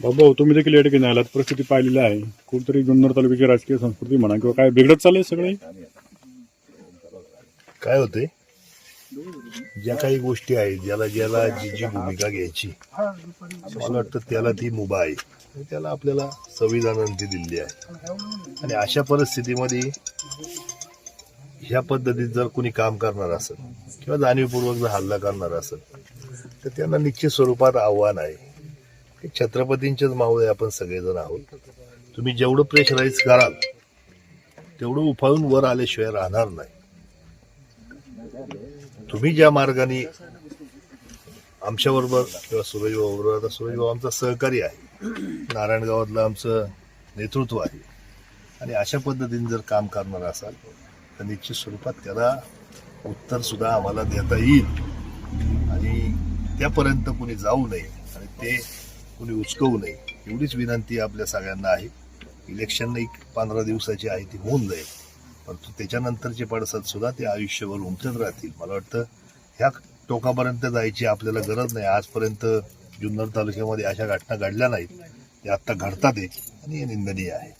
बाबा हो, तुम्ही देखील या ठिकाणी आलात. परिस्थिती पाहिलेली आहे. कुठतरी जुन्नर तालुक्याची राजकीय संस्कृती म्हणा किंवा काय बिघडत चाललंय सगळे? काय होते ज्या काही गोष्टी आहेत ज्याला ज्याला जी जी भूमिका घ्यायची मला वाटतं त्याला ती मुभा आहे. त्याला आपल्याला संविधानाने ती दिलेली आहे. आणि अशा परिस्थितीमध्ये ह्या पद्धतीत जर कोणी काम करणार असेल किंवा जाणीवपूर्वक जर हल्ला करणार असेल तर त्यांना निश्चित स्वरूपात आव्हान आहे. की छत्रपतींचेच मावळे आपण सगळेजण आहोत. तुम्ही जेवढं प्रेशराईज कराल तेवढं उफाळून वर आल्याशिवाय राहणार नाही. तुम्ही ज्या मार्गाने आमच्याबरोबर किंवा सुरेशभाऊ बरोबर आता सुरेशभाऊ आमचा सहकारी आहे. नारायणगावातलं आमचं नेतृत्व आहे. आणि अशा पद्धतीने जर काम करणार असाल तर निश्चित स्वरूपात त्याला उत्तर सुद्धा आम्हाला देता येईल. आणि त्यापर्यंत कोणी जाऊ नये. आणि ते कोणी उचकवू नये. एवढीच विनंती आपल्या सगळ्यांना आहे. इलेक्शन एक पंधरा दिवसाची आहे ती होऊन जाईल. परंतु त्याच्यानंतरचे पडसाद सुद्धा ते आयुष्यभर उमटत राहतील. मला वाटतं ह्या टोकापर्यंत जायची आपल्याला गरज नाही. आजपर्यंत जुन्नर तालुक्यामध्ये अशा घटना घडल्या नाहीत. त्या आत्ता घडतात आहे आणि हे निंदनीय आहे.